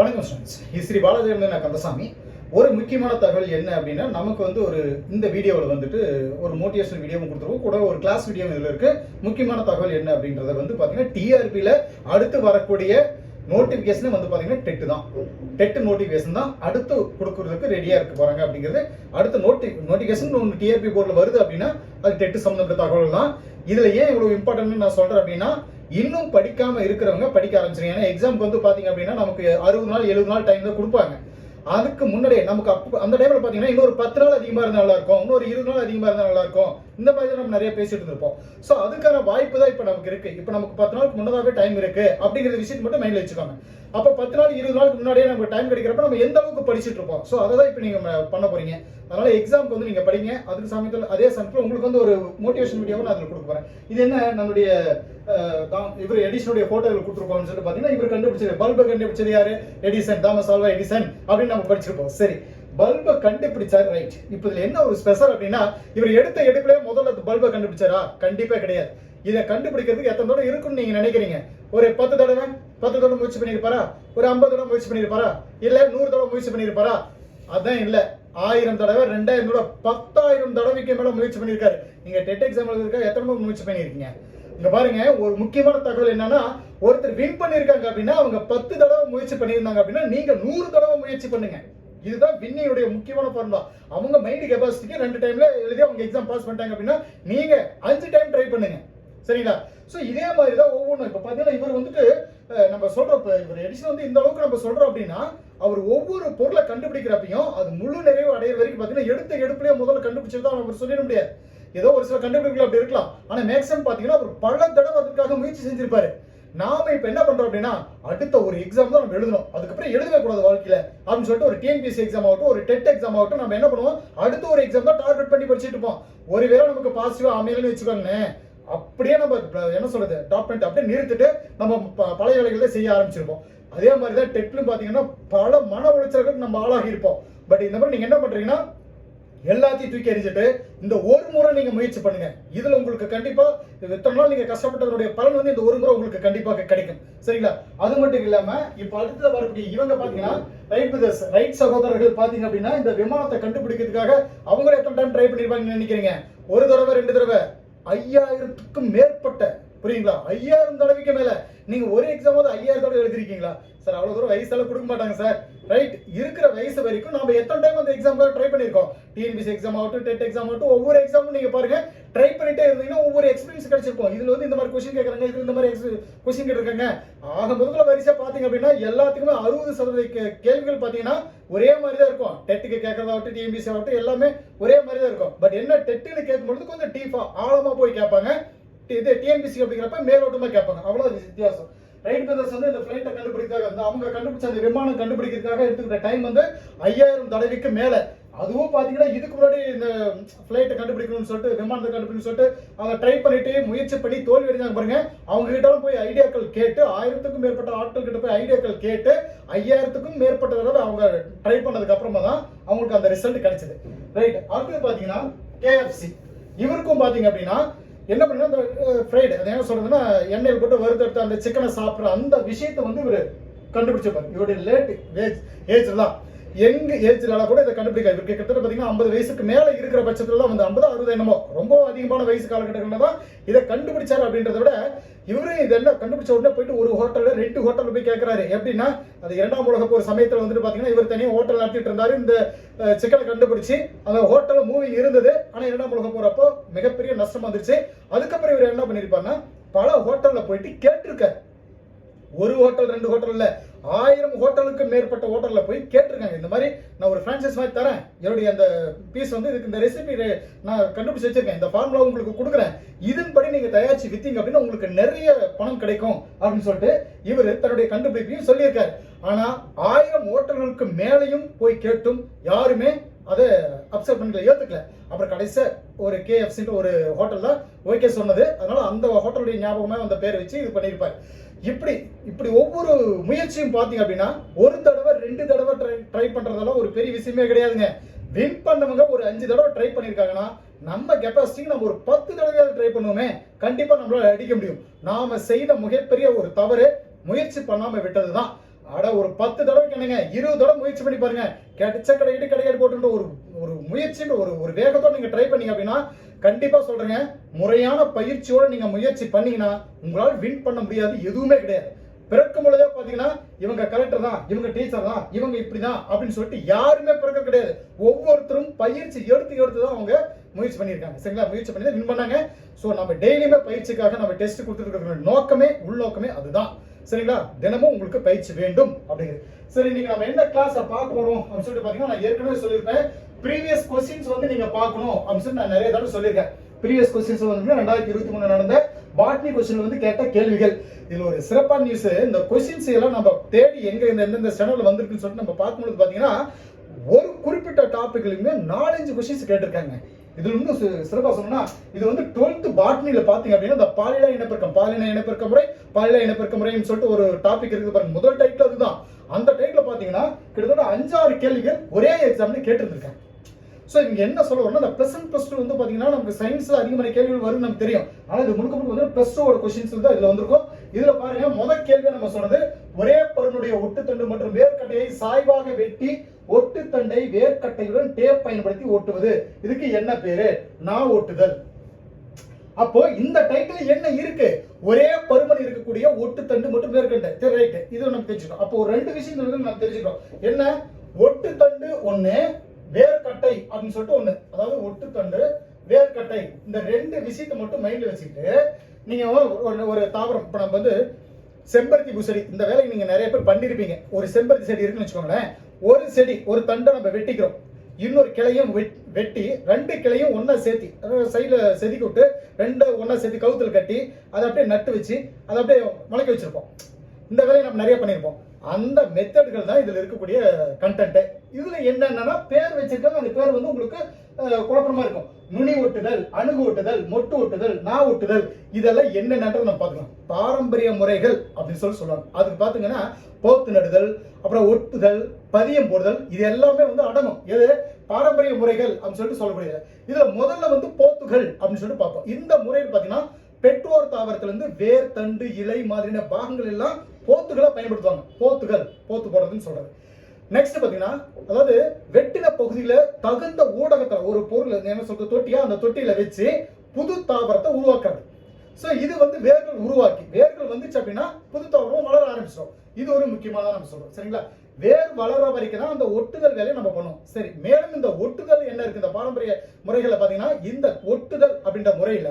வணக்கம் ஸ்டூடெண்ட்ஸ் இது ஸ்ரீ பாலாஜி நான் கந்தசாமி. ஒரு முக்கியமான தகவல் என்ன அப்படின்னா நமக்கு வந்து ஒரு இந்த வீடியோவில் வந்துட்டு ஒரு மோட்டிவேஷன் வீடியோவும் கொடுத்துருவோம் கூட ஒரு கிளாஸ் வீடியோ இதில் இருக்கு. முக்கியமான தகவல் என்ன அப்படின்றத வந்து பார்த்தீங்கன்னா டிஆர்பியில் அடுத்து வரக்கூடிய நோட்டிஃபிகேஷனே வந்து பார்த்தீங்கன்னா டெட்டு தான். டெட்டு நோட்டிஃபிகேஷன் தான் அடுத்து கொடுக்கறதுக்கு ரெடியாக இருக்க போகிறாங்க அப்படிங்கிறது. அடுத்த நோட்டி நோட்டிஃபிகேஷன் ஒன்று டிஆர்பி போர்டில் வருது அப்படின்னா அது டெட்டு சம்மந்தப்பட்ட தகவல் தான். இதில் ஏன் இவ்வளோ இம்பார்ட்டன்ட்னு நான் சொல்கிறேன் அப்படின்னா இன்னும் படிக்காம இருக்கிறவங்க படிக்க ஆரம்பிச்சிருங்க. ஏன்னா எக்ஸாம் வந்து பாத்தீங்க அப்படின்னா நமக்கு அறுபது நாள் எழுபது நாள் டைம் தான் கொடுப்பாங்க. அதுக்கு முன்னாடியே நமக்கு அப்போ அந்த டைம்ல பாத்தீங்கன்னா இன்னொரு பத்து நாள் அதிகமா இருந்தா நல்லா இருக்கும். இன்னொரு இருபது நாள் அதிகமா இருந்தா நல்லா இருக்கும். இந்த மாதிரி நம்ம நிறைய பேசிட்டு இருப்போம் ஸோ அதுக்கான வாய்ப்பு தான் இப்போ நமக்கு இருக்கு. இப்போ நமக்கு பத்து நாளுக்கு முன்னதாகவே டைம் இருக்கு. அப்படிங்கிற விஷயத்தை மட்டும் மைண்ட்ல வச்சுக்கோங்க. அப்போ பத்து நாள் இருபது நாளுக்கு முன்னாடியே நமக்கு டைம் கிடைக்கிறப்ப நம்ம எந்த அளவுக்கு படிச்சுட்டு இருப்போம்? ஸோ அதை தான் இப்போ நீங்க பண்ண போறீங்க. அதனால எக்ஸாம்க்கு வந்து நீங்க படிங்க. அதுக்கு சமயத்தில் அதே சமயத்தில் உங்களுக்கு வந்து ஒரு மோட்டிவேஷன் வீடியோவை நான் அதில் கொடுக்க போறேன். இது என்ன? நம்மளுடைய தான் இவர் எடிசனுடைய போட்டோவில் கொடுத்துருக்கோம்னு சொல்லிட்டு பாத்தீங்கன்னா இவர் கண்டுபிடிச்சது பல்பை கண்டுபிடிச்சது யாரு? எடிசன் தாமஸ் ஆல்வா எடிசன் அப்படின்னு நம்ம படிச்சிருப்போம். சரி. பல்பை கண்டுபிடிச்சார். ரைட் இப்போ இதில் என்ன ஒரு ஸ்பெஷல் அப்படின்னா இவர் எடுத்த எடுப்பிலே முதல்ல பல்பை கண்டுபிடிச்சாரா? கண்டிப்பாக கிடையாது. இதை கண்டுபிடிக்கிறதுக்கு எத்தனை தடவை இருக்குன்னு நீங்கள் நினைக்கிறீங்க? ஒரு பத்து தடவை பத்து தடவை முயற்சி பண்ணியிருப்பாரா? ஒரு ஐம்பது தடவை முயற்சி பண்ணியிருப்பாரா? இல்லை நூறு தடவை முயற்சி பண்ணியிருப்பாரா? அதான் இல்லை. ஆயிரம் தடவை ரெண்டாயிரம் தடவை பத்தாயிரம் தடவைக்கு மேலே முயற்சி பண்ணியிருக்காரு. நீங்கள் டெட் எக்ஸாம் எழுதுறதுக்காக எத்தனை முறை முயற்சி பண்ணியிருக்கீங்க? இங்க பாருங்க ஒரு முக்கியமான தகவல் என்னன்னா ஒருத்தர் வின் பண்ணிருக்காங்க அப்படின்னா அவங்க பத்து தடவை முயற்சி பண்ணியிருந்தாங்க அப்படின்னா நீங்க நூறு தடவை முயற்சி பண்ணுங்க. இதுதான் வின்னியுடைய முக்கியமான ஃபார்முலா அவங்க மைண்ட் கெபாசிட்டிக்கு ரெண்டு டைம்ல எழுதி அவங்க எக்ஸாம் பாஸ் பண்ணிட்டாங்க அப்படின்னா நீங்க அஞ்சு டைம் ட்ரை பண்ணுங்க. சரிங்களா? ஸோ இதே மாதிரி தான் ஒவ்வொன்றும். இப்போ பார்த்தீங்கன்னா இவர் வந்துட்டு நம்ம சொல்றோம். இப்போ இவர் எடிஷன் வந்து இந்த அளவுக்கு நம்ம சொல்றோம் அப்படின்னா அவர் ஒவ்வொரு பொருளை கண்டுபிடிக்கிறப்பையும் அது முழு நிறைவு அடையிற வரைக்கும் பார்த்தீங்கன்னா எடுத்த எடுப்புலேயே முதல்ல கண்டுபிடிச்சது தான் அவர் சொல்லிட முடியாது. ஏதோ ஒரு சில கண்டுபிடிப்புகள் அப்படி இருக்கலாம். ஆனால் மேக்ஸிமம் பார்த்தீங்கன்னா அவர் பல தடவை அதுக்காக முயற்சி செஞ்சிருப்பாரு. நாம இப்ப என்ன பண்றோம் அப்படின்னா அடுத்த ஒரு எக்ஸாம் தான் நம்ம எழுதணும். அதுக்கப்புறம் எழுதவே கூடாது வாழ்க்கையில அப்படின்னு சொல்லிட்டு ஒரு டிஎன்பிஎஸ்சி எக்ஸாம் ஆகட்டும் ஒரு டெட் எக்ஸாம் ஆகட்டும் நம்ம என்ன பண்ணுவோம்? அடுத்த ஒரு எக்ஸாம் தான் டார்கெட் பண்ணி படிச்சுட்டு இருப்போம். ஒருவேளை நமக்கு பாசிட்டிவா அமையலன்னு வச்சுக்கோங்களேன் அப்படியே நம்ம என்ன சொல்றது டாப் பண்ணிட்டு அப்படியே நிறுத்திட்டு நம்ம ப- பழைய வேலைகளை செய்ய ஆரம்பிச்சிருப்போம். அதே மாதிரி தான் டெட்லும் பாத்தீங்கன்னா பல மன உளைச்சல்களுக்கு நம்ம ஆளாகி இருப்போம். பட் இந்த மாதிரி நீங்க என்ன பண்றீங்கன்னா எல்லாத்தையும் தூக்கி எறிஞ்சிட்டு இந்த ஒரு முறை நீங்க முயற்சி பண்ணுங்க. இதுல உங்களுக்கு கண்டிப்பா இத்தனை நாள் நீங்க கஷ்டப்பட்டதனுடைய பலன் வந்து இந்த ஒரு முறை உங்களுக்கு கண்டிப்பாக கிடைக்கும். சரிங்களா? அது மட்டும் இல்லாம இப்ப அடுத்தது வரக்கூடிய இவங்க பாத்தீங்கன்னா ரைட் பிரதர்ஸ் ரைட் சகோதரர்கள் பாத்தீங்க அப்படின்னா இந்த விமானத்தை கண்டுபிடிக்கிறதுக்காக அவங்களே எத்தனை டைம் ட்ரை பண்ணிருப்பாங்கன்னு நினைக்கிறீங்க? ஒரு தடவை ரெண்டு தடவை. ஐயாயிரத்துக்கும் மேற்பட்ட புரியுங்களா? ஐயாயிரம் தடவைக்கு மேல. நீங்க ஒரு எக்ஸாமாவது ஐயாயிரம் தடவை எழுதிருக்கீங்களா? சார் அவ்வளவு தூரம் வயசால கொடுக்க மாட்டாங்க சார். ரைட் இருக்கிற வயசு வரைக்கும் நம்ம எத்தனை டைம் அந்த எக்ஸாம்க்காக ட்ரை பண்ணிருக்கோம் டிஎன்பிசி எக்ஸாம் ஆகட்டும் டெட் எக்ஸாம் ஆகட்டும் ஒவ்வொரு எக்ஸாமும் நீங்க பாருங்க ட்ரை பண்ணிட்டே இருந்தீங்கன்னா ஒவ்வொரு எக்ஸ்பீரியன்ஸ் கிடைச்சிருக்கும். இதுல வந்து இந்த மாதிரி கொஸ்டின் கேட்கறாங்க இதுல இந்த மாதிரி கொஸ்டின் கேட்டிருக்காங்க. ஆக முதல்ல வரிசையாக பாத்தீங்க அப்படின்னா எல்லாத்துக்குமே அறுபது சதவீத கேள்விகள் பாத்தீங்கன்னா ஒரே மாதிரி தான் இருக்கும். டெட்டுக்கு கேட்கறதாகட்டும் டிஎம்பிசி ஆகட்டும் எல்லாமே ஒரே மாதிரி தான் இருக்கும். பட் என்ன டெட்டுன்னு கேட்கும்பொழுது கொஞ்சம் டீஃபா ஆழமா போய் கேட்பாங்க. இது டிஎன்பிசி அப்படிங்கிறப்ப மேலோட்டமா கேட்பாங்க. அவ்வளவு வித்தியாசம். ரைட் பிரதர்ஸ் வந்து இந்த கண்டுபிடிக்கிறதுக்காக அந்த அவங்க கண்டுபிடிச்ச அந்த விமானம் கண்டுபிடிக்கிறதுக்காக எடுத்துக்கிட்ட டைம் வந்து ஐயாயிரம் தடவைக்கு மேலே. அதுவும் பார்த்தீங்கன்னா இதுக்கு முன்னாடி இந்த ஃப்ளைட்டை கண்டுபிடிக்கணும்னு சொல்லிட்டு விமானத்தை கண்டுபிடிக்கணும்னு சொல்லிட்டு அவங்க ட்ரை பண்ணிட்டு முயற்சி பண்ணி தோல்வி அடைஞ்சாங்க பாருங்க. அவங்க கிட்ட போய் ஐடியாக்கள் கேட்டு ஆயிரத்துக்கும் மேற்பட்ட ஆட்கள் கிட்ட போய் ஐடியாக்கள் கேட்டு ஐயாயிரத்துக்கும் மேற்பட்ட தடவை அவங்க ட்ரை பண்ணதுக்கு அப்புறமா தான் அவங்களுக்கு அந்த ரிசல்ட் கிடைச்சது. ரைட் அடுத்தது பாத்தீங்கன்னா கேஎஃப்சி இவருக்கும் பாத்தீங்க அப்படின்னா என்ன பண்ணா அந்த ஃப்ரைடு அது என்ன சொல்றதுன்னா எண்ணெயில் போட்டு வறுத்தெடுத்து அந்த சிக்கனை சாப்பிட்ற அந்த விஷயத்தை வந்து இவர் கண்டுபிடிச்சிருப்பார். இவருடைய லேட் ஏஜ் ஏஜ் தான் எங்க ஏஜ்ல கூட இதை கண்டுபிடிக்க இவருக்கு கிட்டத்தட்ட பாத்தீங்கன்னா ஐம்பது வயசுக்கு மேல இருக்கிற பட்சத்துல தான் வந்து ஐம்பது அறுபது என்னமோ ரொம்ப அதிகமான வயசு காலகட்டங்களில் தான் இதை கண்டுபிடிச்சாரு அப்படின்றத விட இவரு இதெல்லாம் கண்டுபிடிச்ச உடனே போயிட்டு ஒரு ஹோட்டல்ல ரெண்டு ஹோட்டலில் போய் கேட்குறாரு எப்படின்னா அது இரண்டாம் உலக போர் சமயத்துல வந்துட்டு பாத்தீங்கன்னா இவர் தனியாக ஹோட்டல் நடத்திட்டு இருந்தாரு. இந்த சிக்கனை கண்டுபிடிச்சு அந்த ஹோட்டல்ல மூவி இருந்தது. ஆனா இரண்டாம் உலக போர் அப்போ மிகப்பெரிய நஷ்டம் வந்துருச்சு. அதுக்கப்புறம் இவர் என்ன பண்ணிருப்பாருன்னா பல ஹோட்டல்ல போயிட்டு கேட்டிருக்காரு. ஒரு ஹோட்டல் ரெண்டு ஹோட்டல் ஆயிரம் ஹோட்டலுக்கு மேற்பட்ட ஹோட்டலில் போய் கேட்டிருக்காங்க. இந்த மாதிரி நான் ஒரு ஃப்ரான்சைஸ் மாதிரி தரேன். என்னுடைய அந்த பீஸ் வந்து இதுக்கு இந்த ரெசிபி நான் கண்டுபிடிச்சு வச்சிருக்கேன். இந்த ஃபார்முலா உங்களுக்கு கொடுக்குறேன். இதன்படி நீங்கள் தயாரிச்சு வித்தீங்க அப்படின்னா உங்களுக்கு நிறைய பணம் கிடைக்கும் அப்படின்னு சொல்லிட்டு இவர் தன்னுடைய கண்டுபிடிப்பையும் சொல்லியிருக்காரு. ஆனால் ஆயிரம் ஹோட்டல்களுக்கு மேலையும் போய் கேட்டும் யாருமே அதை அப்செப்ட் பண்ணல ஏற்றுக்கல அப்புறம் கடைசி ஒரு கேஎஃப்சின்ற ஒரு ஹோட்டல் தான் ஓகே சொன்னது. அதனால அந்த ஹோட்டலுடைய ஞாபகமாக அந்த பேர் வச்சு இது பண்ணியிருப்பார். இப்படி இப்படி ஒவ்வொரு முயற்சியும் பார்த்தீங்க அப்படின்னா ஒரு தடவை ரெண்டு தடவை ட்ரை ட்ரை பண்றதெல்லாம் ஒரு பெரிய விஷயமே கிடையாதுங்க. வின் பண்ணவங்க ஒரு அஞ்சு தடவை ட்ரை பண்ணியிருக்காங்கன்னா நம்ம கெப்பாசிட்டிக்கு நம்ம ஒரு பத்து தடவையாவது ட்ரை பண்ணுவோமே கண்டிப்பாக நம்மளால அடிக்க முடியும். நாம செய்த மிகப்பெரிய ஒரு தவறு முயற்சி பண்ணாம விட்டதுதான். அட ஒரு பத்து தடவை கிடைங்க இருபது தடவை முயற்சி பண்ணி பாருங்க. கிடைச்ச கிடைக்கிட்டு கிடைக்காது போட்டுன்ற ஒரு ஒரு முயற்சின்ற ஒரு ஒரு வேகத்தோட நீங்கள் ட்ரை பண்ணீங்க அப்படின்னா கண்டிப்பா சொல்றேங்க. முறையான பயிற்சியோட நீங்க முயற்சி பண்ணீங்கன்னா உங்களால் வின் பண்ண முடியாது எதுவுமே கிடையாது. பிறக்கும் பொழுதே பாத்தீங்கன்னா இவங்க கலெக்டர் தான் இவங்க டீச்சர் தான் இவங்க இப்படிதான் அப்படின்னு சொல்லிட்டு யாருமே பிறக்க கிடையாது. ஒவ்வொருத்தரும் பயிற்சி எடுத்து எடுத்து தான் அவங்க முயற்சி பண்ணியிருக்காங்க. சரிங்களா? முயற்சி பண்ணி வின் பண்ணாங்க. ஸோ நம்ம டெய்லியுமே பயிற்சிக்காக நம்ம டெஸ்ட் கொடுத்துருக்கிற நோக்கமே உள்நோக்கமே அதுதான். சரிங்களா? தினமும் உங்களுக்கு பயிற்சி வேண்டும் அப்படிங்கிறது. சரி நீங்க நம்ம என்ன கிளாஸை பார்க்க போறோம் அப்படின்னு சொல்லிட்டு பாத்தீங்கன்னா நான் ஏற்கனவே சொல்லியிருப்பேன். ப்ரீவியஸ் கொஸ்டின்ஸ் வந்து நீங்க பார்க்கணும் அப்படின்னு சொல்லி நான் நிறைய தடவை சொல்லியிருக்கேன். ப்ரீவியஸ் கொஸ்டின்ஸ் வந்து ரெண்டாயிரத்தி இருபத்தி மூணு நடந்த பாட்னி கொஸ்டின் வந்து கேட்ட கேள்விகள். இதுல ஒரு சிறப்பான நியூஸ் இந்த கொஸ்டின்ஸ் எல்லாம் நம்ம தேடி எங்க இந்த எந்தெந்த சேனல் வந்திருக்குன்னு சொல்லிட்டு நம்ம பார்க்கும்போது பாத்தீங்கன்னா ஒரு குறிப்பிட்ட டாபிக்லயுமே நாலஞ்சு கொஸ்டின்ஸ் கேட்டிருக்காங்க. இதுல இன்னும் சிறப்பாக சிறப்பா இது வந்து டுவெல்த் பாட்னியில் பார்த்தீங்க அப்படின்னா இந்த பாலின இனப்பெருக்கம் பாலின இனப்பெருக்க முறை பாலின இனப்பெருக்க முறைன்னு சொல்லிட்டு ஒரு டாபிக் இருக்குது பாருங்க. முதல் டைட்டில் அதுதான். அந்த டைட்டில் பார்த்தீங்கன்னா கிட்டத்தட்ட அஞ்சாறு கேள்விகள் ஒரே எக்ஸாம்ல கேட்டிருந்திருக்காங்க. ஸோ இங்கே என்ன சொல்ல வரணும் அந்த ப்ளஸ் அண்ட் ப்ளஸ் டூ வந்து பார்த்தீங்கன்னா நமக்கு சயின்ஸில் அதிகமான கேள்விகள் வரும் நமக்கு தெரியும். ஆனால் இது முழுக்க முழுக்க வந்து ப்ளஸ் டூவோட கொஸ்டின்ஸ் தான் இதில் வந்திருக்கும். இதில் பாருங்க முதல் கேள்வி நம்ம சொன்னது ஒரே பருனுடைய ஒட்டுத்தண்டு மற்றும் வேர்க்கட்டையை சாய்வாக வெட்டி ஒட்டுத்தண்டை வேர்க்கட்டையுடன் டேப் பயன்படுத்தி ஓட்டுவது. இதுக்கு என்ன பேரு? நான் ஓட்டுதல். அப்போ இந்த டைட்டில் என்ன இருக்கு? ஒரே பருமன் இருக்கக்கூடிய ஒட்டுத்தண்டு மற்றும் மேற்கண்ட ரைட்டு இது நம்ம தெரிஞ்சுக்கிறோம் அப்போ ஒரு ரெண்டு விஷயம் நம்ம தெரிஞ்சுக்கிறோம் என்ன? ஒட்டுத்தண்டு ஒன்று வேர்க்கட்டை அப்படின்னு சொல்லிட்டு ஒண்ணு. அதாவது ஒட்டுத்தண்டு வேர்க்கட்டை. இந்த ரெண்டு விஷயத்தை மட்டும் மைண்ட்ல வச்சுக்கிட்டு நீங்க ஒரு- ஒரு- தாவரம். இப்ப நம்ம வந்து செம்பருத்தி பூசடி இந்த வேலையை நீங்க நிறைய பேர் பண்ணிருப்பீங்க. ஒரு செம்பருத்தி செடி இருக்குன்னு வச்சுக்கோங்களேன். ஒரு செடி ஒரு தண்டை நம்ம வெட்டிக்கிறோம். இன்னொரு கிளையும் வெட்- வெட்டி ரெண்டு கிளையும் ஒன்றா சேர்த்தி சைடில் செதுக்கி விட்டு ரெண்டு ஒன்றா சேர்த்து கவுத்தில் கட்டி அதை அப்படியே நட்டு வச்சு அதை அப்படியே முளைக்க வச்சிருப்போம். இந்த வேலையை நம்ம நிறைய பண்ணியிருப்போம் அந்த மெத்தட்கள் தான் இதில் இருக்கக்கூடிய கண்டென்ட்டு இதுல என்னன்னா பேர் வச்சிருக்காங்க. அந்த பேர் வந்து உங்களுக்கு குழப்பமா இருக்கும். நுனி ஒட்டுதல் அணுகு ஒட்டுதல் மொட்டு ஒட்டுதல் நா ஒட்டுதல் இதெல்லாம் என்னென்னன்றதை நம்ம பார்க்கலாம் பாரம்பரிய முறைகள் அப்படின்னு சொல்லி சொல்லுவாங்க. அதுக்கு பார்த்தீங்கன்னா போத்து நடுதல் அப்புறம் ஒட்டுதல் பதியம் போடுதல் இது எல்லாமே வந்து அடங்கும். எது? பாரம்பரிய முறைகள் அப்படின்னு சொல்லிட்டு சொல்லக்கூடியது. இதுல முதல்ல வந்து போத்துகள் அப்படின்னு சொல்லிட்டு பார்ப்போம். இந்த முறையில் பாத்தீங்கன்னா பெற்றோர் தாவரத்துல இருந்து வேர் தண்டு இலை மாதிரியான பாகங்கள் எல்லாம் போத்துகளை பயன்படுத்துவாங்க. போத்துகள் போத்து போடுறதுன்னு சொல்றது. நெக்ஸ்ட் பாத்தீங்கன்னா அதாவது வெட்டின பகுதியில தகுந்த ஊடகத்தை ஒரு பொருள் என்ன சொல்றது தொட்டியா அந்த தொட்டியில வச்சு புது தாவரத்தை உருவாக்குறது. சோ இது வந்து வேர்கள் உருவாக்கி வேர்கள் வந்துச்சு அப்படின்னா புது தாவரம் வளர ஆரம்பிச்சிடும். இது ஒரு முக்கியமானதா நம்ம சொல்றோம். சரிங்களா? வேர் வளர வரைக்கும் தான் அந்த ஒட்டுதல் வேலையை நம்ம பண்ணுவோம். சரி மேலும் இந்த ஒட்டுதல் என்ன இருக்கு? இந்த பாரம்பரிய முறைகளை பாத்தீங்கன்னா இந்த ஒட்டுதல் அப்படின்ற முறையில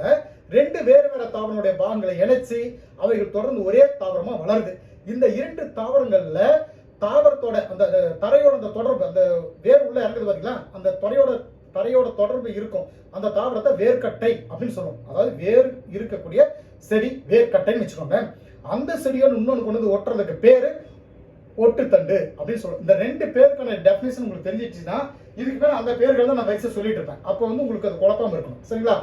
ரெண்டு வேறு வேற தாவரனுடைய பாகங்களை இணைச்சு அவைகள் தொடர்ந்து ஒரே தாவரமா வளருது. இந்த இரண்டு தாவரங்கள்ல தாவரத்தோட அந்த தரையோட அந்த தொடர்பு அந்த வேர் உள்ள இறங்குது பார்த்தீங்களா அந்த தரையோட தரையோட தொடர்பு இருக்கும். அந்த தாவரத்தை வேர்க்கட்டை அப்படின்னு சொல்லுவோம். அதாவது வேர் இருக்கக்கூடிய செடி வேர்க்கட்டைன்னு வச்சுக்கோங்க. அந்த செடியோட இன்னொன்று கொண்டு வந்து ஒட்டுறதுக்கு பேரு ஒட்டுத்தண்டு அப்படின்னு சொல்லுவோம். இந்த ரெண்டு பேருக்கான டெஃபினேஷன் உங்களுக்கு தெரிஞ்சிச்சுன்னா இதுக்கு மேலே அந்த பேர்கள் தான் நான் வயசு சொல்லிட்டு இருப்பேன். அப்போ வந்து உங்களுக்கு அது குழப்பம் இருக்கணும். சரிங்களா?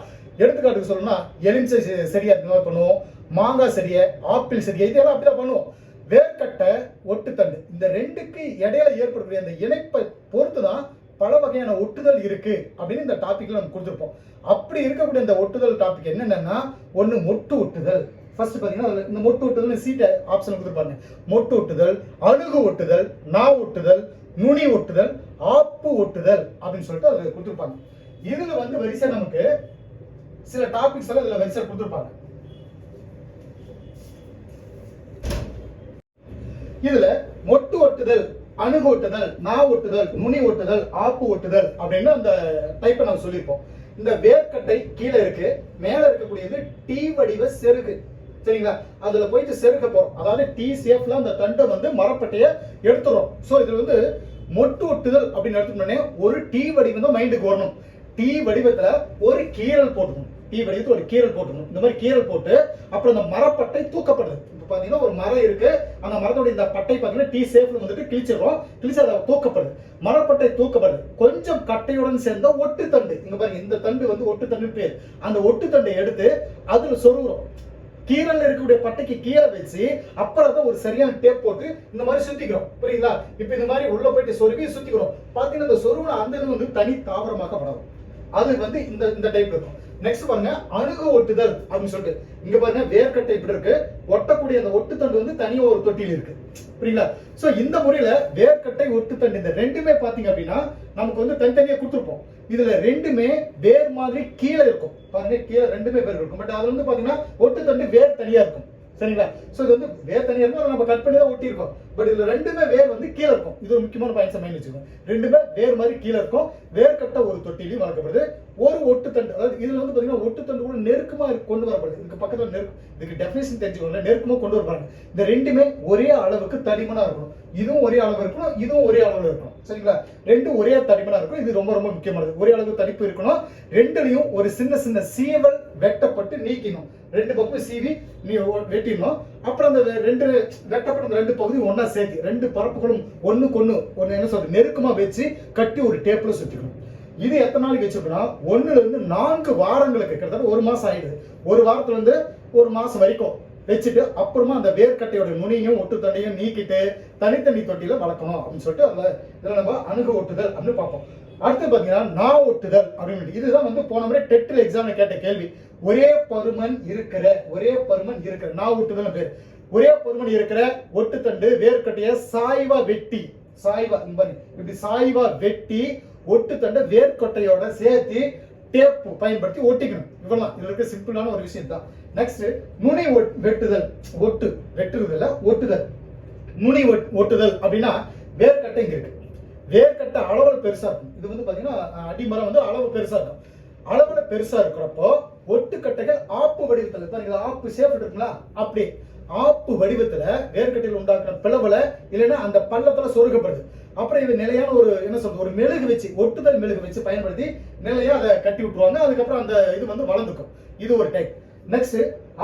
எடுத்துக்காட்டுக்கு சொல்லணும்னா எலுமிச்சை செடியை அந்த மாதிரி பண்ணுவோம்? மாங்காய் செடியை ஆப்பிள் செடியை இதெல்லாம் அப்படிதான் பண்ணுவோம். வேர்க்கட்டை ஒட்டுத்தண்டு இந்த ரெண்டுக்கு இடையில ஏற்படக்கூடிய அந்த இணைப்பை பொறுத்து தான் பல வகையான ஒட்டுதல் இருக்கு அப்படின்னு இந்த டாபிக்ல நம்ம கொடுத்துருப்போம். அப்படி இருக்கக்கூடிய இந்த ஒட்டுதல் டாபிக் என்னென்னா ஒன்று மொட்டு ஒட்டுதல். ஃபர்ஸ்ட் பார்த்தீங்கன்னா இந்த மொட்டு ஒட்டுதல் சீட்டை ஆப்ஷன் கொடுத்துருப்பாங்க. மொட்டு ஒட்டுதல் அணுகு ஒட்டுதல் நா ஒட்டுதல் நுனி ஒட்டுதல் ஆப்பு ஒட்டுதல் அப்படின்னு சொல்லிட்டு அதில் கொடுத்துருப்பாங்க. இதில் வந்து வரிசை நமக்கு சில டாபிக்ஸ் எல்லாம் இதில் வரிசை கொடுத்துருப்பாங்க. இதுல மொட்டு ஒட்டுதல் அணுகு ஒட்டுதல் நா ஒட்டுதல் நுனி ஒட்டுதல் ஆப்பு ஒட்டுதல் அப்படின்னு அந்த டைப்பை நம்ம சொல்லியிருப்போம். இந்த வேர்க்கட்டை கீழே இருக்கு மேல இருக்கக்கூடியது டி வடிவ செருகு. சரிங்களா? அதுல போயிட்டு செருக்க போறோம். அதாவது டி சேஃப்ல அந்த தண்டை வந்து மரப்பட்டைய எடுத்துறோம் சோ இதுல வந்து மொட்டு ஒட்டுதல் அப்படின்னு எடுத்துட்டோம்னே ஒரு டி வடிவம் தான் மைண்டுக்கு வரணும். டி வடிவத்துல ஒரு கீரல் போட்டுக்கணும். டி வடிவத்துல ஒரு கீரல் போட்டுக்கணும். இந்த மாதிரி கீரல் போட்டு அப்புறம் அந்த மரப்பட்டை தூக்கப்படுது. பார்த்தீங்கன்னா பாத்தீங்கன்னா ஒரு மரம் இருக்கு. அந்த மரத்தோட இந்த பட்டை பார்த்தீங்கன்னா டி சேஃப்ல வந்துட்டு கிழிச்சிடுறோம் கிழிச்சு அதை தூக்கப்படுது. மரப்பட்டை தூக்கப்படுது. கொஞ்சம் கட்டையுடன் சேர்ந்த ஒட்டு தண்டு. இங்க பாருங்க இந்த தண்டு வந்து ஒட்டு தண்டு பேர். அந்த ஒட்டு தண்டை எடுத்து அதுல சொருகிறோம். கீரல்ல இருக்கக்கூடிய பட்டைக்கு கீழே வச்சு அப்புறம் தான் ஒரு சரியான டேப் போட்டு இந்த மாதிரி சுத்திக்கிறோம். புரியுங்களா இப்ப இந்த மாதிரி உள்ள போயிட்டு சொருவி சுத்திக்கிறோம். பாத்தீங்கன்னா இந்த சொருவின அந்த இது வந்து தனி தாவரமாக வளரும். அது வந்து இந்த இந்த டைப் இருக்கும். நெக்ஸ்ட் பாருங்க அணுகு ஒட்டுதல் அப்படின்னு சொல்லிட்டு. இங்க பாருங்க வேர்க்கட்டை இப்படி இருக்கு. ஒட்டக்கூடிய அந்த ஒட்டுத்தண்டு வந்து தனியா ஒரு தொட்டியில் இருக்கு. புரியுங்களா சோ இந்த முறையில வேர்க்கட்டை ஒட்டுத்தண்டு இந்த ரெண்டுமே பாத்தீங்க அப்படின்னா நமக்கு வந்து தனித்தனியா கொடுத்துருப்போம். இதுல ரெண்டுமே வேர் மாதிரி கீழே இருக்கும். பாருங்க கீழே ரெண்டுமே வேர் இருக்கும். பட் அது வந்து பாத்தீங்கன்னா ஒட்டுத்தண்டு வேர் தனியா இருக்கும். சரிங்களா? சோ இது வந்து வேர் தனியா இருக்கும் அதை நம்ம கட் பண்ணி தான் ஒட்டியிருக்கோம். பட் இதுல ரெண்டுமே வேர் வந்து கீழே இருக்கும். இது ஒரு முக்கியமான பாயிண்ட்ஸ் மைண்ட் வச்சுக்கோங்க. ரெண்டுமே வேர் மாதிரி கீழே இருக்கும். வேர் கட்ட ஒரு தொட்டிலையும் வளர்க்கப்படுது. ஒரு ஒட்டுத்தண்டு அதாவது இதுல வந்து பாத்தீங்கன்னா ஒட்டுத்தண்டு கூட நெருக்கமா கொண்டு வரப்படுது. இதுக்கு பக்கத்துல நெருக்கு இதுக்கு டெஃபினேஷன் தெரிஞ்சுக்கோங்க நெருக்கமாக கொண்டு வரப்பாங்க இந்த ரெண்டுமே ஒரே அளவுக்கு தடிமனாக இருக்கணும். இதுவும் ஒரே அளவு இருக்கணும் இதுவும் ஒரே அளவுல இருக்கணும். சரிங்களா? ரெண்டும் ஒரே தடிமனாக இருக்கும் இது ரொம்ப ரொம்ப முக்கியமானது. ஒரே அளவு தடிப்பு இருக்கணும். ரெண்டுலயும் ஒரு சின்ன சின்ன சீவல் வெட்டப்பட்டு நீக்கணும். ரெண்டு பக்கம் சீவி நீ வெட்டிடணும். அப்புறம் அந்த ரெண்டு வெட்டப்பட்ட அந்த ரெண்டு பகுதி ஒண்ணா சேர்த்து ரெண்டு பரப்புகளும் ஒண்ணுக்கு ஒண்ணு ஒண்ணு என்ன சொல்றது நெருக்கமா வச்சு கட்டி ஒரு டேப்ல சுற்றிக்கணும் இது எத்தனை நாளைக்கு வச்சிருக்கணும் ஒண்ணுல இருந்து நான்கு வாரங்களுக்கு கிட்டத்தட்ட ஒரு மாசம் ஆயிடுது. ஒரு வாரத்துல இருந்து ஒரு மாசம் வரைக்கும் வச்சுட்டு அப்புறமா அந்த வேர்க்கட்டையோட நுனியும் ஒட்டு தண்டையும் நீக்கிட்டு தனித்தனி தொட்டியில் வளர்க்கணும் அப்படின்னு சொல்லிட்டு அதில் இதில் நம்ம அணுகு ஒட்டுதல் அப்படின்னு பார்ப்போம். அடுத்து பார்த்தீங்கன்னா நா ஒட்டுதல் அப்படின்னு இதுதான் வந்து போன முறை டெட்டில் எக்ஸாம்ல கேட்ட கேள்வி. ஒரே பருமன் இருக்கிற ஒரே பருமன் இருக்கிற நா ஒட்டுதல் பேர். ஒரே பருமன் இருக்கிற ஒட்டுத்தண்டு வேர்க்கட்டைய சாய்வா வெட்டி சாய்வா இப்படி சாய்வா வெட்டி ஒட்டுத்தண்டை வேர்க்கட்டையோட சேர்த்து டேப் பயன்படுத்தி ஒட்டிக்கணும். இவ்வளவு இதுல இருக்க சிம்பிளான ஒரு விஷயம் தான். நெக்ஸ்ட் நுனி வெட்டுதல். ஒட்டு வெட்டுறதுல ஒட்டுதல். நுனி ஒட்டுதல் அப்படின்னா வேர்க்கட்டை இங்க இருக்கு. வேர்க்கட்டை அளவில் பெருசா இருக்கும். இது வந்து பாத்தீங்கன்னா அடிமரம் வந்து அளவு பெருசா இருக்கும். அளவுல பெருசா இருக்கிறப்போ ஒட்டுக்கட்டைகள் ஆப்பு வடிவத்தில் பாருங்க ஆப்பு சேஃப் இருக்குங்களா? அப்படி. ஆப்பு வடிவத்துல வேர்க்கட்டையில் உண்டாக்குற பிளவுல இல்லைன்னா அந்த பள்ளத்துல சொருகப்படுது. அப்புறம் இது நிலையான ஒரு என்ன சொல்றது ஒரு மெழுகு வச்சு ஒட்டுதல் மெழுகு வச்சு பயன்படுத்தி நிலையா அதை கட்டி விட்டுருவாங்க. அதுக்கப்புறம் அந்த இது வந்து வளர்ந்துக்கும். இது ஒரு டைப் நெக்ஸ்ட்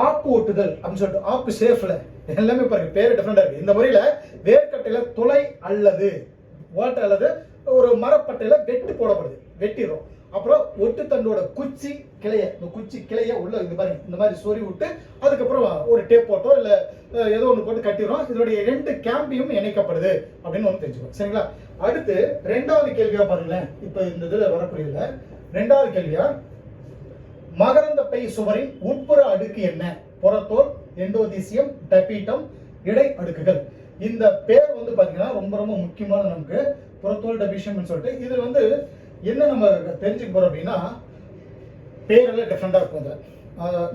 ஆப்பு ஒட்டுதல் அப்படின்னு சொல்லிட்டு ஆப்பு சேஃப்ல எல்லாமே பாருங்க பேர் டிஃப்ரெண்டா இருக்கு. இந்த முறையில வேர்க்கட்டையில துளை அல்லது ஓட்டை அல்லது ஒரு மரப்பட்டையில வெட்டு போடப்படுது. வெட்டிடும் அப்புறம் ஒட்டுத்தண்டோட குச்சி கிளைய இந்த குச்சி கிளைய உள்ள இந்த மாதிரி இந்த மாதிரி சொறி விட்டு அதுக்கப்புறம் ஒரு டேப் போட்டோ இல்ல ஏதோ ஒன்று போட்டு கட்டிடுறோம். இதனுடைய ரெண்டு கேம்பியும் இணைக்கப்படுது அப்படின்னு ஒன்று தெரிஞ்சுக்கணும். சரிங்களா? அடுத்து ரெண்டாவது கேள்வியா பாருங்களேன். இப்ப இந்த இதுல வரக்கூடியதுல ரெண்டாவது கேள்வியா? மகரந்த பை சுவரின் உட்புற அடுக்கு என்ன? புறத்தோல் எண்டோதீசியம் டபீட்டம் இடை அடுக்குகள். இந்த பேர் வந்து பார்த்தீங்கன்னா ரொம்ப ரொம்ப முக்கியமான நமக்கு. புறத்தோல் டெபிஷியம்னு சொல்லிட்டு. இது வந்து என்ன நம்ம தெரிஞ்சுக்க போறோம் அப்படின்னா பேரெல்லாம் டிஃப்ரெண்டாக இருக்கும் அதில்.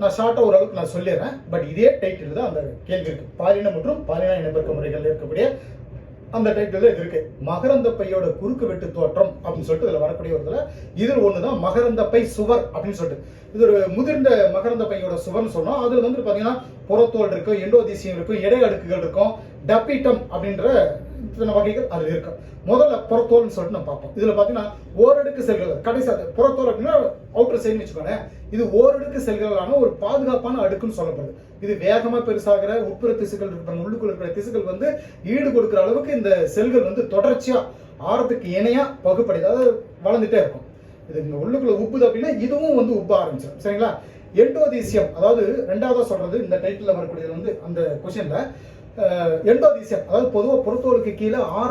நான் ஷார்ட்டாக ஓரளவுக்கு நான் சொல்லிடுறேன். பட் இதே டைட்டில் தான் அந்த கேள்வி இருக்கு. பாலின மற்றும் பாலின இனப்பெருக்க முறைகளில் இருக்கக்கூடிய அந்த டைட்டில் இது இருக்கு. மகரந்தப்பையோட குறுக்கு வெட்டு தோற்றம் அப்படின்னு சொல்லிட்டு இதுல வரக்கூடிய ஒரு இதுல இதில் ஒன்று தான் மகரந்தப்பை சுவர் அப்படின்னு சொல்லிட்டு. இது ஒரு முதிர்ந்த மகரந்தப்பையோட சுவர்னு சொன்னோம். அதில் வந்து பாத்தீங்கன்னா புறத்தோல் இருக்கும் எண்டோதீசியம் இருக்கும் இடை அடுக்குகள் இருக்கும் டப்பீட்டம் அப்படின்ற இத்தனை வகைகள் அதில் இருக்கும் முதல்ல புறத்தோல்னு சொல்லிட்டு நம்ம பார்ப்போம். இதில் பாத்தீங்கன்னா ஓரடுக்கு செல்கள். கடைசி அது புறத்தோல் அப்படின்னா அவுட்டர் சைடுன்னு வச்சுக்கோங்க இது ஓரடுக்கு செல்களான ஒரு பாதுகாப்பான அடுக்குன்னு சொல்லப்படுது. இது வேகமாக பெருசாகிற உட்புற திசுக்கள் இருக்கிற உள்ளுக்குள்ள இருக்கிற திசுக்கள் வந்து ஈடு கொடுக்குற அளவுக்கு இந்த செல்கள் வந்து தொடர்ச்சியா ஆரத்துக்கு இணையாக பகுப்படை அதாவது வளர்ந்துட்டே இருக்கும். இது இந்த உள்ளுக்குள்ள உப்புது அப்படின்னா இதுவும் வந்து உப்ப ஆரம்பிச்சிடும் சரிங்களா? எண்டோதீசியம் அதாவது ரெண்டாவதாக சொல்றது இந்த டைட்டில் வரக்கூடியது வந்து அந்த கொஷனில் எண்டோதீசியம் அதாவது பொதுவாக புறத்தோலுக்கு கீழே ஆற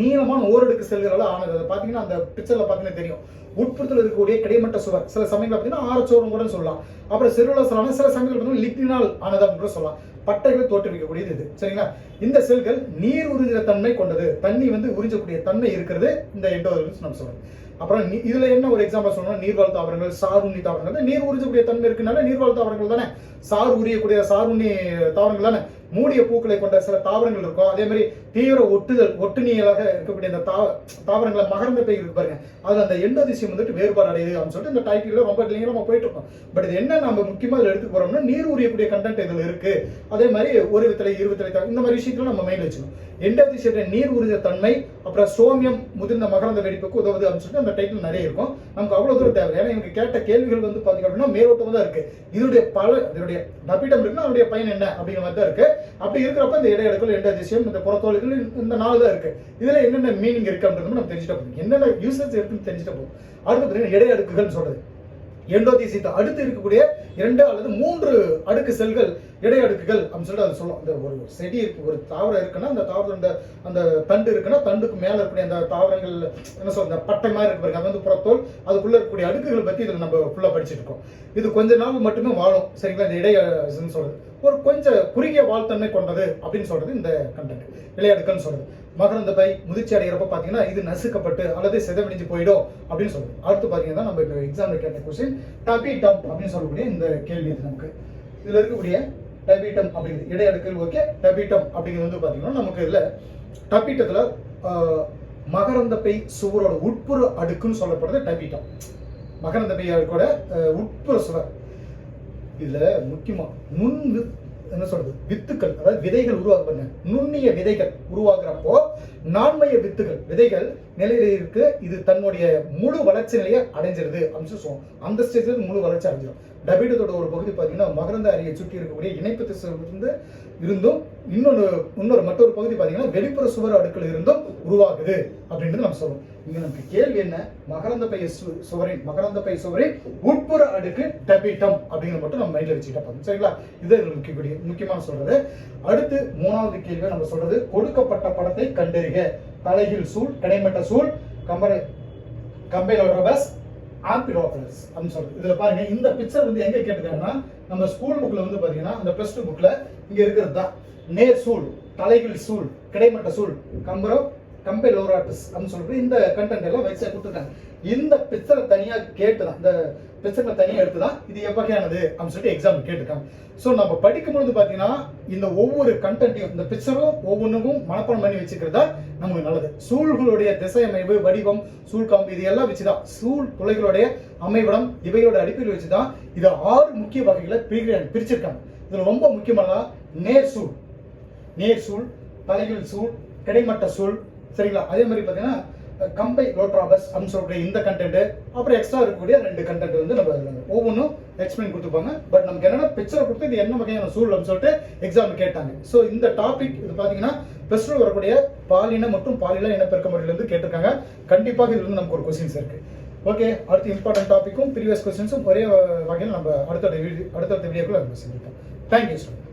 நீளமான ஓரடுக்கு செல்களால் ஆனது. அதை பார்த்தீங்கன்னா அந்த பிக்சரில் பார்த்தீங்கன்னா தெரியும். உட்புறத்தில் இருக்கக்கூடிய கிடைமட்ட சுவர். சில சமயங்கள் பார்த்தீங்கன்னா ஆரச்சோரம் கூட சொல்லலாம். அப்புறம் செல்லுலோசலான சில சமயங்கள் பார்த்தீங்கன்னா லிக்னினால் ஆனது அப்படின்னு கூட சொல்லலாம். பட்டைகள் தோற்றுவிக்கக்கூடியது இது. சரிங்களா? இந்த செல்கள் நீர் உறிஞ்சிற தன்மை கொண்டது. தண்ணி வந்து உறிஞ்சக்கூடிய தன்மை இருக்கிறது. இந்த எண்டோதீசியம் நம்ம சொல்றோம். அப்புறம் இதுல என்ன ஒரு எக்ஸாம்பிள் சொல்லணும் நீர்வாழ் தாவரங்கள் சாருண்ணி தாவரங்கள். நீர் உறிஞ்சக்கூடிய தன்மை இருக்குனால நீர்வாழ் தாவரங்கள் தானே. சார் உரியக்கூடிய சாருண்ணி தாவரங்கள் தானே. மூடிய பூக்களை கொண்ட சில தாவரங்கள் இருக்கும் அதே மாதிரி தீவிர ஒட்டுதல் ஒட்டுணியலாக இருக்கக்கூடிய அந்த தாவ தாவரங்களை மகர்ந்த பை இருக்கு பாருங்க. அதில் அந்த எண்டோதிசியம் வந்துட்டு வேறுபாடு அடையுது அப்படின்னு சொல்லிட்டு இந்த டைட்டில் ரொம்ப நீளமா போயிட்டு இருக்கோம் பட் இது என்ன நம்ம முக்கியமாக இதில் எடுத்து போறோம்னா நீர் உரியக்கூடிய கண்டென்ட் இதில் இருக்கு. அதே மாதிரி ஒரு வித்தலை இருபத்தலை இந்த மாதிரி விஷயத்துல நம்ம மெயின் வச்சுக்கணும். எண்டோதிசியோட நீர் உறிஞ்ச தன்மை அப்புறம் சோமியம் முதிர்ந்த மகரந்த வெடிப்புக்கு உதவுது அப்படின்னு சொல்லிட்டு அந்த டைட்டில் நிறைய இருக்கும். நமக்கு அவ்வளோ தூரம் தேவை. ஏன்னா இவங்க கேட்ட கேள்விகள் வந்து பார்த்தீங்க அப்படின்னா மேலோட்டமாக தான் இருக்கு. இதனுடைய பல இதனுடைய நப்பிடம் இருக்குன்னா அதனுடைய பயன் என்ன அப்படிங்கிற மாதிரி தான் இருக்கு. அப்படி இருக்கிறப்ப இந்த இடையடுக்கள் எண்டோதிசியம் இந்த புறத்தோல்கள் இந்த நாள் தான் இருக்கு. இதுல என்னென்ன மீனிங் இருக்கு அப்படின்றது நம்ம தெரிஞ்சுட்டு போகணும் என்னென்ன யூசஸ் இருக்குன்னு தெரிஞ்சுட்டு போகும் அடுத்து பார்த்தீங்கன்னா இடையடுக்குகள்னு சொல்கிறது சொல்றது அடுத்து இருக்கக்கூடிய இரண்டு அல்லது மூன்று அடுக்கு செல்கள் இடை அடுக்குகள் அப்படின்னு சொல்லிட்டு அது சொல்லும் அந்த ஒரு செடி இருக்கு ஒரு தாவரம் இருக்குன்னா அந்த தாவரம் அந்த தண்டு இருக்குன்னா தண்டுக்கு மேலே இருக்கக்கூடிய அந்த தாவரங்கள் என்ன சொல்ற அந்த பட்டை மாதிரி இருக்கு பாருங்க அது வந்து புறத்தோல் அதுக்குள்ள இருக்கக்கூடிய அடுக்குகளை பத்தி இதில் நம்ம ஃபுல்லாக படிச்சுட்டு இருக்கோம். இது கொஞ்ச நாள் மட்டுமே வாழும் சரிங்களா? இந்த இடை சொல்றது. ஒரு கொஞ்சம் குறுகிய வாழ்த்தன்மை கொண்டது அப்படின்னு சொல்றது இந்த கண்டென்ட் இலையடுக்கன்னு சொல்றது. மகரந்த பை முதிர்ச்சி அடைகிறப்ப பாத்தீங்கன்னா இது நசுக்கப்பட்டு அல்லது சிதவடிஞ்சு போயிடும் அப்படின்னு சொல்லுவோம். அடுத்து பாத்தீங்கன்னா நம்ம இந்த எக்ஸாம்ல கேட்ட கொஸ்டின் டபி டம் அப்படின்னு சொல்லக்கூடிய இந்த கேள்வி இது நமக்கு. இதுல இருக்கக்கூடிய டபிட்டம் அப்படிங்கிறது இடையடுக்கல் ஓகே டபிட்டம் அப்படிங்கிறது வந்து பாத்தீங்கன்னா நமக்கு இதில் டபிட்டத்துல ஆஹ், மகரந்த பை சுவரோட உட்புற அடுக்குன்னு சொல்லப்படுறது டபிட்டம் மகரந்த பை அடுக்கோட உட்புற சுவர். இதுல முக்கியமா நுண் என்ன சொல்றது? வித்துக்கள் அதாவது விதைகள் உருவாக்குங்க நுண்ணிய விதைகள் உருவாக்குறப்போ நான்மைய வித்துகள் விதைகள் நிலையில இருக்கு. இது தன்னுடைய முழு வளர்ச்சி நிலையை அடைஞ்சிருது அப்படின்னு சொல்லுவோம். அந்த ஸ்டேஜ்ல முழு வளர்ச்சி அடைஞ்சிடும் டபிடத்தோட ஒரு பகுதி பார்த்தீங்கன்னா மகரந்த அறையை சுற்றி இருக்கக்கூடிய இணைப்பு திசையிலிருந்து இருந்தும் இன்னொன்று இன்னொரு மற்றொரு பகுதி பார்த்தீங்கன்னா வெளிப்புற சுவர் அடுக்கில் இருந்தும் உருவாகுது அப்படின்றது நம்ம சொல்லுவோம் இங்க நமக்கு கேள்வி என்ன? மகரந்த பை சுவரின் மகரந்த பை சுவரின் உட்புற அடுக்கு டபிட்டம் அப்படிங்கிற மட்டும் நம்ம மைண்ட்ல வச்சுக்கிட்டா போதும். சரிங்களா? இது முக்கிய முக்கியமான சொல்றது. அடுத்து மூணாவது கேள்வி நம்ம சொல்றது கொடுக்கப்பட்ட படத்தை கண்டறிக. தலைகில் சூழ் கிடைமட்ட சூழ் கம்பரை கம்பைலோட்ரபஸ் ஆம்பிலோபலஸ் அப்படின்னு சொல்றது. இதுல பாருங்க இந்த பிக்சர் வந்து எங்க கேட்டுக்காங்கன்னா நம்ம ஸ்கூல் புக்ல வந்து பாத்தீங்கன்னா அந்த பிளஸ் டூ புக்ல இங்க இருக்கிறது தான். நேர் சூழ் தலைகீழ் சூழ் கிடைமட்ட சூழ் கம்பரோ கம்பைலோராட்டஸ் அப்படின்னு சொல்லிட்டு இந்த கண்டென்ட் எல்லாம் வரிசையா கொடுத்துருக்காங்க. இந்த பிக்சரை தனியாக கேட்டு தான் இந்த பிக்சரை தனியாக எடுத்து தான் இது எவ்வகையானது அப்படின்னு சொல்லிட்டு எக்ஸாம் கேட்டுருக்காங்க. ஸோ நம்ம படிக்கும் பொழுது பார்த்தீங்கன்னா இந்த ஒவ்வொரு கண்டென்ட்டையும் இந்த பிக்சரும் ஒவ்வொன்றுக்கும் மனப்பாடம் பண்ணி வச்சுக்கிறதா நமக்கு நல்லது. சூழ்களுடைய திசையமைவு வடிவம் சூழ்காம்பு இது எல்லாம் வச்சுதான். சூழ் துளைகளுடைய அமைவிடம் இவையோட அடிப்படையில் வச்சுதான் இதை ஆறு முக்கிய வகைகளை பிரிக்கிறாங்க பிரிச்சிருக்காங்க. இதில் ரொம்ப முக்கியமானதா நேர் சூழ். நேர் சூழ் தலைகள் சூழ் கிடைமட்ட சூழ் சரிங்களா? அதே மாதிரி பார்த்தீங்கன்னா கம்பை லோட்ராபஸ் அப்படின்னு சொல்லக்கூடிய இந்த கண்டென்ட் அப்புறம் எக்ஸ்ட்ரா இருக்கக்கூடிய ரெண்டு கண்டென்ட் வந்து நம்ம ஒவ்வொன்றும் எக்ஸ்பிளைன் கொடுத்துருப்பாங்க பட் நமக்கு என்னன்னா பிக்சரை கொடுத்து இது என்ன வகையான சூழல் அப்படின்னு சொல்லிட்டு எக்ஸாம் கேட்டாங்க. ஸோ இந்த டாபிக் இது பார்த்தீங்கன்னா ப்ளஸ் டூ வரக்கூடிய பாலின மற்றும் பாலின இனப்பெருக்க முறையிலிருந்து கேட்டிருக்காங்க. கண்டிப்பாக இது வந்து நமக்கு ஒரு கொஸ்டின்ஸ் இருக்குது ஓகே அடுத்து இம்பார்ட்டன்ட் டாப்பிக்கும் ப்ரீவியஸ் கொஸ்டின்ஸும் ஒரே வகையில் நம்ம அடுத்தடுத்த வீடியோ அடுத்தடுத்த வீடியோக்குள்ள நம்ம சந்திப்போம் தேங்க்யூ ஸ்டூடெண்ட்